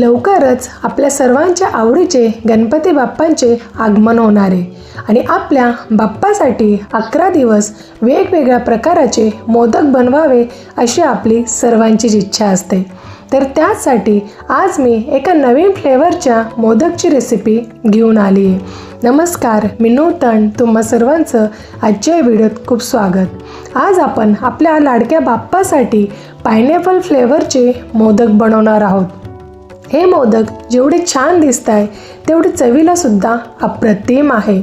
लवकरच आपल्या सर्वांच्या आवडीचे गणपती बाप्पांचे आगमन होणार आहे. आणि आपल्या बाप्पासाठी अकरा दिवस वेगवेगळ्या प्रकाराचे मोदक बनवावे अशी आपली सर्वांचीच इच्छा असते. तर त्याचसाठी आज मी एका नवीन फ्लेवरच्या मोदकची रेसिपी घेऊन आली आहे. नमस्कार मी नूतन. तुम्हा सर्वांचं आजच्या व्हिडिओत खूप स्वागत. आज आपण आपल्या लाडक्या बाप्पासाठी पायनॅपल फ्लेवरचे मोदक बनवणार आहोत. हे मोदक जेवढे छान दिसत आहे तेवढे चवीला सुद्धा अप्रतिम आहे.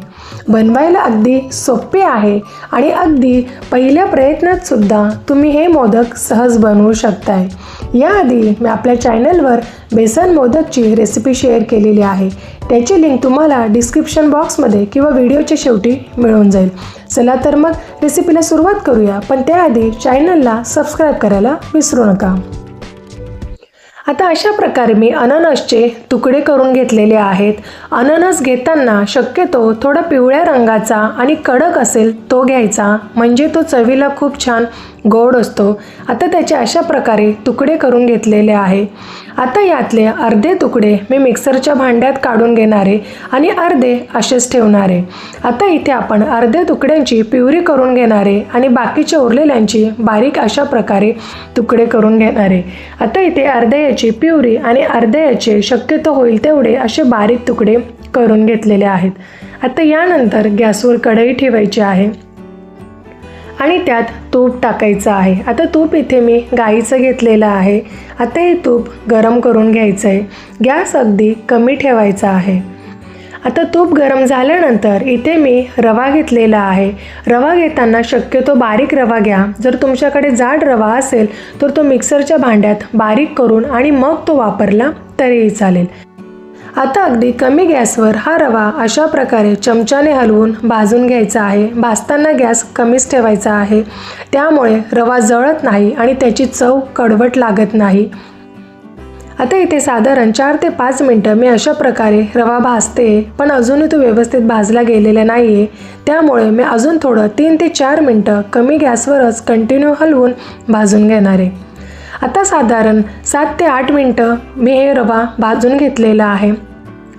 बनवायला अगदी सोपे आहे आणि अगदी पहिल्या प्रयत्नात सुद्धा तुम्ही हे मोदक सहज बनवू शकताय. याआधी मी आपल्या चॅनलवर बेसन मोदकची रेसिपी शेअर केलेली आहे. त्याची लिंक तुम्हाला डिस्क्रिप्शन बॉक्समध्ये किंवा व्हिडिओच्या शेवटी मिळून जाईल. चला तर मग रेसिपीला सुरुवात करूया पण त्याआधी चॅनलला सबस्क्राईब करायला विसरू नका. आता अशा प्रकारे मी अननसचे तुकडे करून घेतलेले आहेत. अननस घेताना शक्यतो थोडा पिवळ्या रंगाचा आणि कडक असेल तो घ्यायचा. म्हणजे तो चवीला खूप छान गोड असतो. आता त्याचे अशा प्रकारे तुकडे करून घेतलेले आहे. आता यातले अर्धे तुकडे मी मिक्सरच्या भांड्यात काढून घेणारे आणि अर्धे असेच ठेवणारे. आता इथे आपण अर्ध्या तुकड्यांची प्युरी करून घेणारे आणि बाकीच्या उरलेल्यांची बारीक अशा प्रकारे तुकडे करून घेणारे. आता इथे अर्ध्या याची प्युरी आणि अर्ध्या याचे शक्यतो होईल तेवढे असे बारीक तुकडे करून घेतलेले आहेत. आता यानंतर गॅसवर कढई ठेवायची आहे. आणि त्यात तूप टाकायचं आहे. आता तूप इथे मी गाईचं घेतलेलं आहे. आता हे तूप गरम करून घ्यायचं आहे गॅस अगदी कमी ठेवायचा आहे. आता तूप गरम झाल्यानंतर इथे मी रवा घेतलेला आहे. रवा घेताना शक्यतो बारीक रवा घ्या. जर तुमच्याकडे जाड रवा असेल तर तो मिक्सरच्या भांड्यात बारीक करून आणि मग तो वापरला तरीही चालेल. आता अगदी कमी गॅसवर हा रवा अशा प्रकारे चमच्याने हलवून भाजून घ्यायचा आहे. भाजताना गॅस कमीच ठेवायचा आहे. त्यामुळे रवा जळत नाही आणि त्याची चव कडवट लागत नाही. आता इथे साधारण चार ते पाच मिनटं मी अशा प्रकारे रवा भाजते पण अजूनही तो व्यवस्थित भाजला गेलेला नाही आहे त्यामुळे मी अजून थोडं तीन ते चार मिनटं कमी गॅसवरच कंटिन्यू हलवून भाजून घेणार आहे. आता साधारण सात ते आठ मिनटं मी हे रवा भाजून घेतलेला आहे.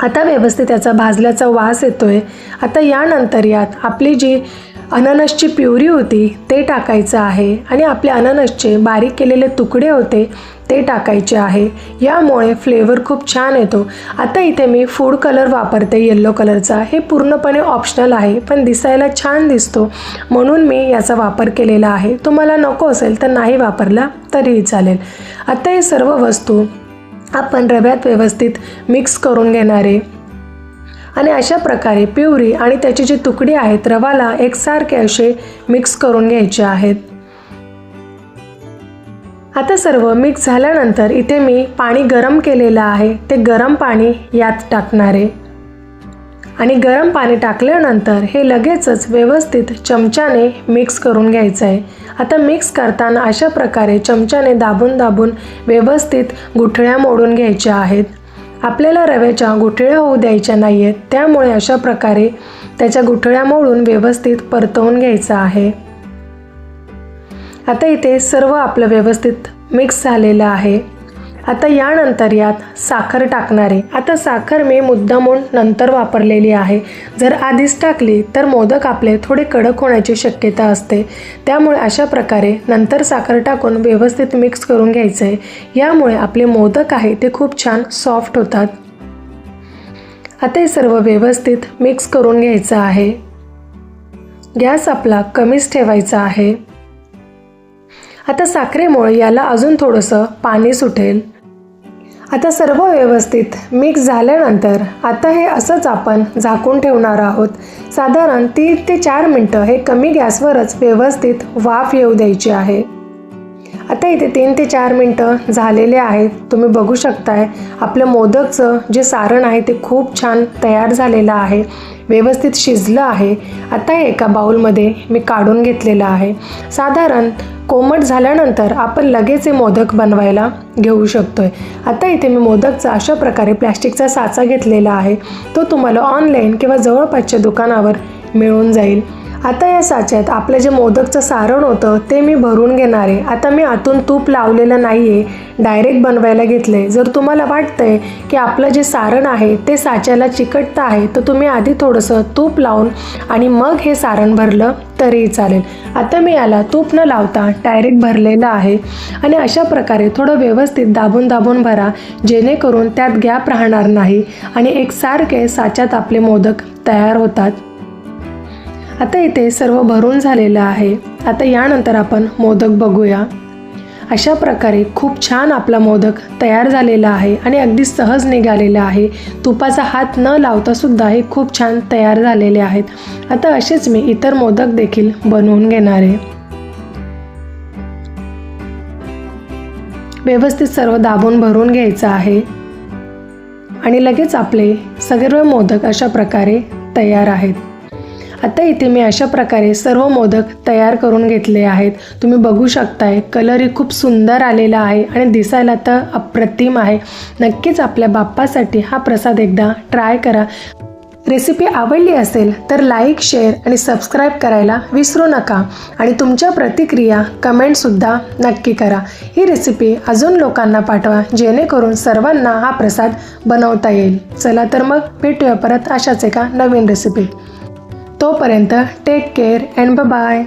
आता व्यवस्थित त्याचा भाजल्याचा वास येतोय. आता यानंतर यात आपली जी अननसची प्युरी होती ते टाकायचं आहे आणि आपले अननसचे बारीक केलेले तुकडे होते ते टाकायचे आहे. यामुळे फ्लेवर खूप छान येतो. आता इथे मी फूड कलर वापरते येल्लो कलरचा हे पूर्णपणे ऑप्शनल आहे पण दिसायला छान दिसतो. म्हणून मी याचा वापर केलेला आहे. तुम्हाला नको असेल तर नाही वापरला तरीही चालेल. आता हे सर्व वस्तू आपण रव्यात व्यवस्थित मिक्स करून घेणारे आणि अशा प्रकारे प्युरी आणि त्याची जी तुकडी आहेत रवाला एकसारखे असे मिक्स करून घ्यायचे आहेत. आता सर्व मिक्स झाल्यानंतर इथे मी पाणी गरम केलेलं आहे. ते गरम पाणी यात टाकणारे आणि गरम पाणी टाकल्यानंतर हे लगेचच व्यवस्थित चमच्याने मिक्स करून घ्यायचं आहे आता मिक्स करताना अशा प्रकारे चमच्याने दाबून दाबून व्यवस्थित गुठळ्या मोडून घ्यायच्या आहेत. आपल्याला रव्याच्या गुठळ्या होऊ द्यायच्या नाही आहेत त्यामुळे अशा प्रकारे त्याच्या गुठळ्या मोडून व्यवस्थित परतवून घ्यायचं आहे. आता इथे सर्व आपलं व्यवस्थित मिक्स झालेलं आहे. आता यानंतर यात साखर टाकणारे. आता साखर मी मुद्दामून नंतर वापरलेली आहे. जर आधीच टाकली तर मोदक आपले थोडे कडक होण्याची शक्यता असते. त्यामुळे अशा प्रकारे नंतर साखर टाकून व्यवस्थित मिक्स करून घ्यायचं आहे यामुळे आपले मोदक आहे ते खूप छान सॉफ्ट होतात. आता हे सर्व व्यवस्थित मिक्स करून घ्यायचं आहे. गॅस आपला कमीच ठेवायचा आहे. आता साखरेमुळे याला अजून थोडंसं पाणी सुटेल. आता सर्व व्यवस्थित. मिक्स झाल्यानंतर आता हे असंच आपण झाकून ठेवणार आहोत. साधारण तीन ते चार मिनटं हे कमी गॅसवरच व्यवस्थित वाफ येऊ द्यायची आहे. आता इथे तीन ते चार मिनटं झालेले आहेत. तुम्ही बघू शकताय आपलं मोदकचं जे सारण आहे ते खूप छान तयार झालेलं आहे. व्यवस्थित शिजलं आहे. आता एका बाउलमध्ये मी काढून घेतलेलं आहे. साधारण कोमट झाल्यानंतर आपण लगेच हे मोदक बनवायला घेऊ शकतो आहे आता इथे मी मोदकचा अशा प्रकारे प्लॅस्टिकचा साचा घेतलेला आहे. तो तुम्हाला ऑनलाईन किंवा जवळपासच्या दुकानावर मिळून जाईल. आता या साच्यात आपलं जे मोदकचं सारण होतं ते मी भरून घेणार. आहे आता मी आतून तूप लावलेलं नाही आहे डायरेक्ट बनवायला घेतलं आहे जर तुम्हाला वाटतंय की आपलं जे सारण आहे ते साच्याला चिकटतं आहे तर तुम्ही आधी थोडंसं तूप लावून आणि मग हे सारण भरलं तरीही चालेल. आता मी याला तूप न लावता डायरेक्ट भरलेलं आहे आणि अशा प्रकारे थोडं व्यवस्थित दाबून दाबून भरा जेणेकरून त्यात गॅप राहणार नाही आणि एकसारखे साच्यात आपले मोदक तयार होतात. आता इथे सर्व भरून झालेलं आहे. आता यानंतर आपण मोदक बघूया. अशा प्रकारे खूप छान आपला मोदक तयार झालेला आहे आणि अगदी सहज निघालेला आहे. तुपाचा हात न लावता सुद्धा हे खूप छान तयार झालेले आहेत. आता असेच मी इतर मोदक देखील बनवून घेणार आहे. व्यवस्थित सर्व दाबून भरून घ्यायचं आहे. आणि लगेच आपले सगळे मोदक अशा प्रकारे तयार आहेत. आता इथे मी अशा प्रकारे सर्व मोदक तयार करून घेतले आहेत. तुम्ही बघू शकताय कलरही खूप सुंदर आलेला आहे आणि दिसायला तर अप्रतिम आहे. नक्कीच आपल्या बाप्पासाठी हा प्रसाद एकदा ट्राय करा. रेसिपी आवडली असेल तर लाईक शेअर आणि सबस्क्राईब करायला विसरू नका. आणि तुमच्या प्रतिक्रिया कमेंटसुद्धा नक्की करा. ही रेसिपी अजून लोकांना पाठवा जेणेकरून सर्वांना हा प्रसाद बनवता येईल. चला तर मग भेटूया परत अशाच एका नवीन रेसिपीत तोपर्यंत टेक केअर अँड बाय